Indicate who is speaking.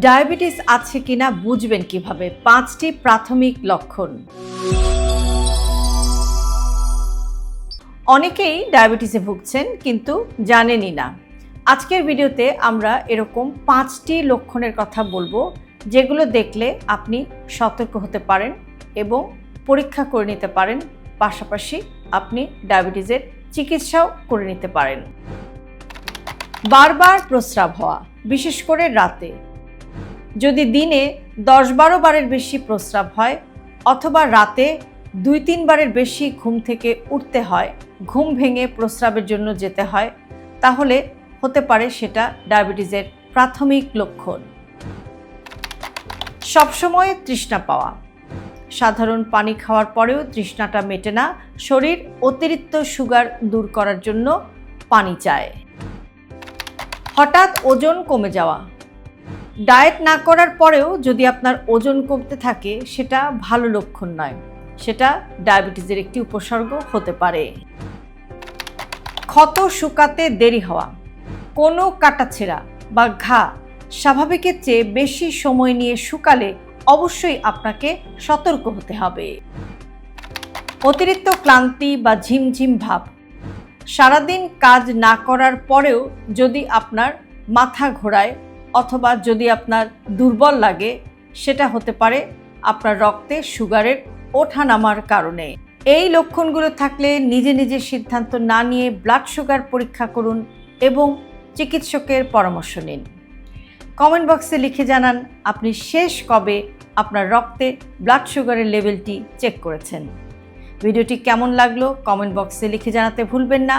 Speaker 1: Diabetes আছে কিনা বুঝবেন কীভাবে? পাঁচটি প্রাথমিক লক্ষণ। অনেকেই ডায়াবেটিসে ভুগছেন, কিন্তু জানেনই না। আজকের ভিডিওতে আমরা এরকম পাঁচটি লক্ষণের কথা বলব, যেগুলো দেখলে আপনি সতর্ক হতে পারেন এবং পরীক্ষা করে নিতে পারেন। পাশাপাশি আপনি ডায়াবেটিসের চিকিৎসাও করে নিতে পারেন। বারবার প্রস্রাব হওয়া, বিশেষ করে রাতে। যদি দিনে দশ বারো বারের বেশি প্রস্রাব হয় অথবা রাতে দুই তিনবারের বেশি ঘুম থেকে উঠতে হয়, ঘুম ভেঙে প্রস্রাবের জন্য যেতে হয়, তাহলে হতে পারে সেটা ডায়াবেটিসের প্রাথমিক লক্ষণ। সবসময় তৃষ্ণা পাওয়া। সাধারণ পানি খাওয়ার পরেও তৃষ্ণাটা মেটে না, শরীর অতিরিক্ত সুগার দূর করার জন্য পানি চায়। হঠাৎ ওজন কমে যাওয়া। ডায়েট না করার পরেও যদি আপনার ওজন কমতে থাকে, সেটা ভালো লক্ষণ নয়। সেটা ডায়াবেটিসের একটি উপসর্গ হতে পারে। ক্ষত শুকাতে দেরি হওয়া। কোনো কাটাছেঁড়া বা ঘা স্বাভাবিকের চেয়ে বেশি সময় নিয়ে শুকালে অবশ্যই আপনাকে সতর্ক হতে হবে। অতিরিক্ত ক্লান্তি বা ঝিমঝিম ভাব। সারাদিন কাজ না করার পরেও যদি আপনার মাথা ঘোরায় অথবা যদি আপনার দুর্বল লাগে, সেটা হতে পারে আপনার রক্তে সুগারের ওঠানামার কারণে। এই লক্ষণগুলো থাকলে নিজে নিজে সিদ্ধান্ত না নিয়ে ব্লাড সুগার পরীক্ষা করুন এবং চিকিৎসকের পরামর্শ নিন। কমেন্ট বক্সে লিখে জানান, আপনি শেষ কবে আপনার রক্তে ব্লাড সুগারের লেভেলটি চেক করেছেন? ভিডিওটি কেমন লাগল? কমেন্ট বক্সে লিখে জানাতে ভুলবেন না।